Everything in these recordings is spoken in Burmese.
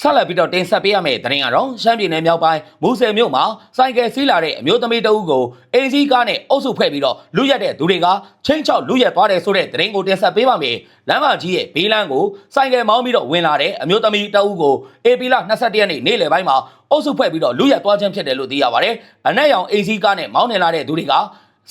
ဆက်လက်ပြီးတော့တင်ဆက်ပေးရမယ့်သတင်းကတော့ရှမ်းပြည်နယ်မြောက်ပိုင်းမူဆယ်မြို့မှာစိုက်ကယ်စီးလာတဲ့အမျိုးသမီးတအုပ်ကိုအင်စီကားနဲ့အုပ်စုဖွဲ့ပြီးတော့လူရက်တဲ့သူတွေကချင်းချောက်လူရက်သွားတယ်ဆိုတဲ့သတင်းကိုတင်ဆက်ပေးပါမယ်။လမ်းမကြီးရဲ့ဘေးလမ်းကိုစိုက်ကယ်မောင်းပြီးတော့ဝင်လာတဲ့အမျိုးသမီးတအုပ်ကိုအေပီလာ22ရက်နေ့နေ့လယ်ပိုင်းမှာအုပ်စုဖွဲ့ပြီးတော့လူရက်သွားခြင်းဖြစ်တယ်လို့သိရပါတယ်။အနက်ရောင်အင်စီကားနဲ့မောင်းနေလာတဲ့သူတွေက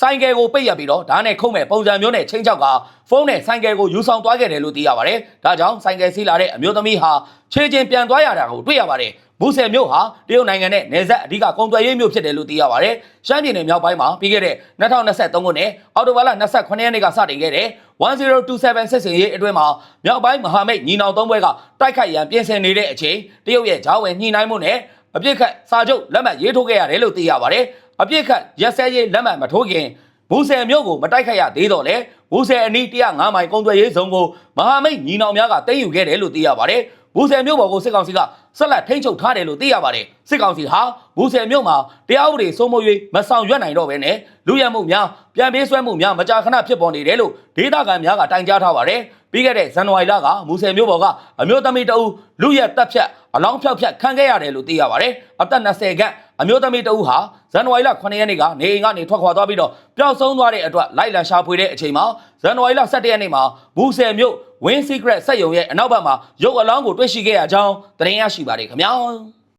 ဆိုင်ကယ်ကိုပိတ်ရပြီးတော့ဓာတ်နဲ့ခုံးမဲ့ပုံစံမျိုးနဲ့ချင်းချောက်ကဖုန်းနဲ့ဆိုင်ကယ်ကိုယူဆောင်သွားခဲ့တယ်လို့သိရပါတယ်။ဒါကြောင့်ဆိုင်ကယ်စီးလာတဲ့အမျိုးသမီးဟာခြေချင်းပြန်သွားရတာကိုတွေ့ရပါတယ်။ဘူဆယ်မြို့ဟာတရုတ်နိုင်ငံနဲ့နယ်စပ်အဓိကကုန်သွယ်ရေးမြို့ဖြစ်တယ်လို့သိရပါတယ်။ရှမ်းပြည်နယ်မြောက်ပိုင်းမှာပြီးခဲ့တဲ့2023ခုနှစ်အောက်တိုဘာလ28ရက်နေ့ကစတင်ခဲ့တဲ့1027စစ်စင်ရေးအတွင်းမှာမြောက်ပိုင်းမဟာမိတ်ညီနောင်သုံးဘွဲကတိုက်ခိုက်ရန်ပြင်ဆင်နေတဲ့အချိန်တရုတ်ရဲ့ဂျားဝင်ညှိနှိုင်းမှုနဲ့အပြစ်ခတ်စာချုပ်လက်မှတ်ရေးထိုးခဲ့ရတယ်လို့သိရပါတယ်။ အပြစ်ခတ်ရက်စဲရေးလက်မှတ်မထိုးခင်ဘူဆယ်မြို့ကိုမတိုက်ခိုက်ရသေးတော့လေဘူဆယ်အနီး105မိုင်ကုန်သွယ်ရေးဇုံကိုမဟာမိတ်ညီနောင်များကသိမ်းယူခဲ့တယ်လို့သိရပါတယ်။ ဘူဆယ်မြို့ပေါ်ကိုစစ်ကောင်စီကဆက်လက်ထိန်းချုပ်ထားတယ်လို့သိရပါတယ်။စစ်ကောင်စီဟာဘူဆယ်မြို့မှာတရားဥပဒေစိုးမိုး၍မဆောင်ရွက်နိုင်တော့ဘဲနဲ့လူရမှုများပြန်ပေးဆွဲမှုများမကြာခဏဖြစ်ပေါ်နေတယ်လို့ဒေသခံများကတိုင်ကြားထားပါတယ်။ပြီးခဲ့တဲ့ဇန်နဝါရီလကမူဆယ်မြို့ပေါ်ကအမျိုးသမီးတအုပ်လူရက်တက်ဖြတ်အလောင်းဖြောက်ဖြတ်ခံခဲ့ရတယ်လို့သိရပါတယ်။အသက်20ခန့်အမျိုးသမီးတအုပ်ဟာဇန်နဝါရီလ9ရက်နေ့ကနေအိမ်ကနေထွက်ခွာသွားပြီးတော့ပျောက်ဆုံးသွားတဲ့အတွက်လိုက်လံရှာဖွေတဲ့အချိန်မှာ ဇန်နဝါရီလ17ရက်နေ့မှာဘူးဆယ်မြို့ Win Secret စက်ရုံရဲ့အနောက်ဘက်မှာရုပ်အလောင်းကိုတွေ့ရှိခဲ့ရကြောင်းသတင်းရရှိပါတယ်ခင်ဗျာ။